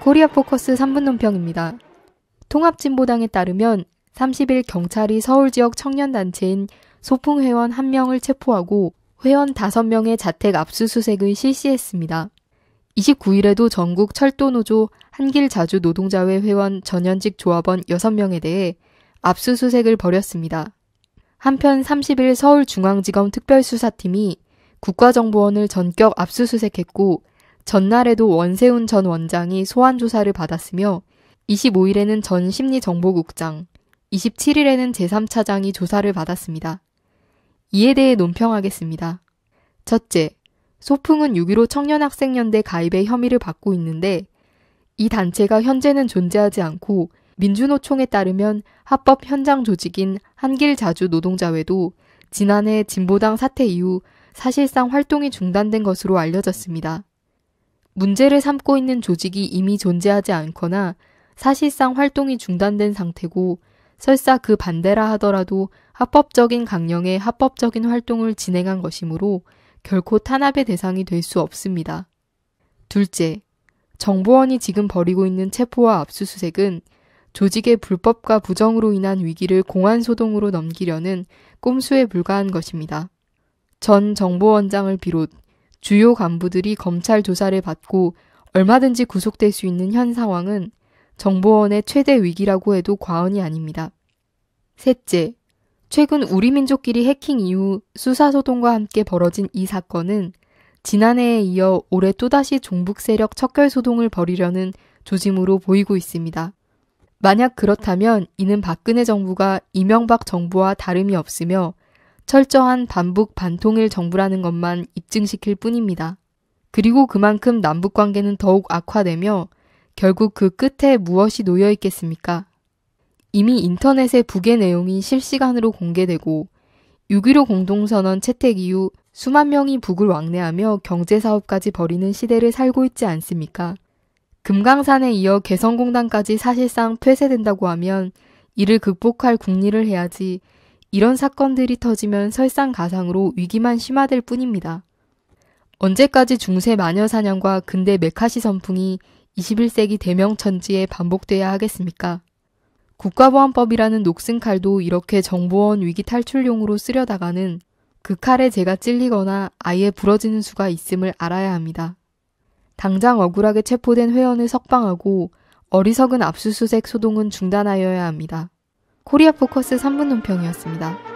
코리아 포커스 3분 논평입니다. 통합진보당에 따르면 30일 경찰이 서울 지역 청년단체인 소풍 회원 1명을 체포하고 회원 5명의 자택 압수수색을 실시했습니다. 29일에도 전국 철도노조 한길자주 노동자회 회원 전현직 조합원 6명에 대해 압수수색을 벌였습니다. 한편 30일 서울중앙지검 특별수사팀이 국가정보원을 전격 압수수색했고 전날에도 원세훈 전 원장이 소환 조사를 받았으며 25일에는 전 심리정보국장, 27일에는 제3차장이 조사를 받았습니다. 이에 대해 논평하겠습니다. 첫째, 소풍은 6.15 청년학생연대 가입의 혐의를 받고 있는데 이 단체가 현재는 존재하지 않고 민주노총에 따르면 합법 현장 조직인 한길자주 노동자회도 지난해 진보당 사태 이후 사실상 활동이 중단된 것으로 알려졌습니다. 문제를 삼고 있는 조직이 이미 존재하지 않거나 사실상 활동이 중단된 상태고 설사 그 반대라 하더라도 합법적인 강령의 합법적인 활동을 진행한 것이므로 결코 탄압의 대상이 될 수 없습니다. 둘째, 정보원이 지금 벌이고 있는 체포와 압수수색은 조직의 불법과 부정으로 인한 위기를 공안소동으로 넘기려는 꼼수에 불과한 것입니다. 전 정보원장을 비롯 주요 간부들이 검찰 조사를 받고 얼마든지 구속될 수 있는 현 상황은 정보원의 최대 위기라고 해도 과언이 아닙니다. 셋째, 최근 우리 민족끼리 해킹 이후 수사소동과 함께 벌어진 이 사건은 지난해에 이어 올해 또다시 종북 세력 척결소동을 벌이려는 조짐으로 보이고 있습니다. 만약 그렇다면 이는 박근혜 정부가 이명박 정부와 다름이 없으며 철저한 반북 반통일 정부라는 것만 입증시킬 뿐입니다. 그리고 그만큼 남북 관계는 더욱 악화되며 결국 그 끝에 무엇이 놓여 있겠습니까? 이미 인터넷의 북의 내용이 실시간으로 공개되고 6.15 공동선언 채택 이후 수만 명이 북을 왕래하며 경제사업까지 벌이는 시대를 살고 있지 않습니까? 금강산에 이어 개성공단까지 사실상 폐쇄된다고 하면 이를 극복할 국리를 해야지 이런 사건들이 터지면 설상가상으로 위기만 심화될 뿐입니다. 언제까지 중세 마녀 사냥과 근대 메카시 선풍이 21세기 대명천지에 반복돼야 하겠습니까? 국가보안법이라는 녹슨 칼도 이렇게 정보원 위기 탈출용으로 쓰려다가는 그 칼에 제가 찔리거나 아예 부러지는 수가 있음을 알아야 합니다. 당장 억울하게 체포된 회원을 석방하고 어리석은 압수수색 소동은 중단하여야 합니다. 코리아 포커스 3분 논평이었습니다.